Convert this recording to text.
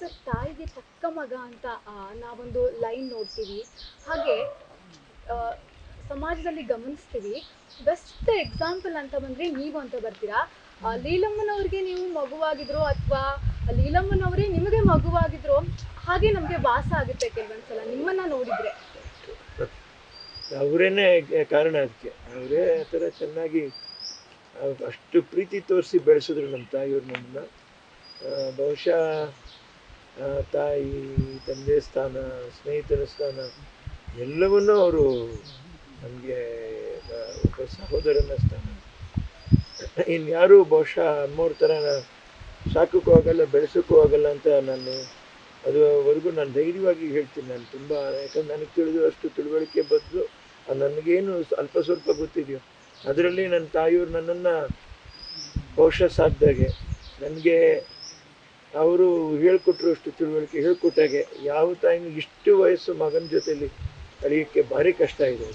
Sir ತಾಯಿಗೆ ತಕ್ಕ ಮಗ ಅಂತ ನಾವೊಂದು ಲೈನ್ ನೋಡ್ತೀವಿ. ಹಾಗೆ ಸಮಾಜದಲ್ಲಿ ಗಮನಿಸ್ತೀವಿ. ಬೆಸ್ಟ್ ಎಕ್ಸಾಂಪಲ್ ಅಂತ ಬಂದ್ರೆ ನೀವು ಅಂತ ಬರ್ತೀರಾ? ಲೀಲಮ್ಮನವ್ರಿಗೆ ನೀವು ಮಗುವಾಗಿದ್ರು ಅಥವಾ, ಲೀಲಮ್ಮನವರೇ ನಿಮಗೆ ಮಗುವಾಗಿದ್ರು, ಹಾಗೆ ನಮಗೆ ವಾಸ ಆಗುತ್ತೆ ಕೆಲವೊಂದ್ಸಲ ನಿಮ್ಮನ್ನ ನೋಡಿದ್ರೆ. ಅವರೇನೆ ಕಾರಣ ಅದಕ್ಕೆ. ಅವರೇ ಆ ಥರ ಚೆನ್ನಾಗಿ ಅಷ್ಟು ಪ್ರೀತಿ ತೋರಿಸಿ ಬೆಳೆಸಿದ್ರು ನಮ್ಮ ತಾಯಿಯವ್ರು ನಮ್ಮನ್ನ. ಬಹುಶಃ ತಾಯಿ, ತಂದೆ ಸ್ಥಾನ, ಸ್ನೇಹಿತರ ಸ್ಥಾನ, ಎಲ್ಲವನ್ನೂ ಅವರು ನಮಗೆ ಒಬ್ಬ ಸಹೋದರನ ಸ್ಥಾನ. ಇನ್ಯಾರೂ ಬಹುಶಃ ಮೂರು ಥರ ಸಾಕಕ್ಕೂ ಆಗಲ್ಲ, ಬೆಳೆಸೋಕ್ಕೂ ಆಗಲ್ಲ ಅಂತ ನಾನು ಅದುವರೆಗೂ ನಾನು ಧೈರ್ಯವಾಗಿ ಹೇಳ್ತೀನಿ. ನಾನು ತುಂಬ, ಯಾಕಂದ್ರೆ ನನಗೆ ತಿಳಿದು ಅಷ್ಟು ತಿಳುವಳಿಕೆ ಬದಲು ನನಗೇನು ಅಲ್ಪ ಸ್ವಲ್ಪ ಗೊತ್ತಿದೆಯೋ, ಅದರಲ್ಲಿ ನನ್ನ ತಾಯಿಯವರು ನನ್ನನ್ನು ಬಹುಶಃ ಸಾಕಿದಾಗೆ. ನನಗೆ ಅವರು ಹೇಳ್ಕೊಟ್ರು ಅಷ್ಟು ತಿಳುವಳಿಕೆ, ಹೇಳ್ಕೊಟ್ಟಾಗೆ ಯಾವ ತಾಯಿನೂ ಇಷ್ಟು ವಯಸ್ಸು ಮಗನ ಜೊತೆಯಲ್ಲಿ ಕಳೆಯೋಕ್ಕೆ ಭಾರಿ ಕಷ್ಟ ಇದೆ.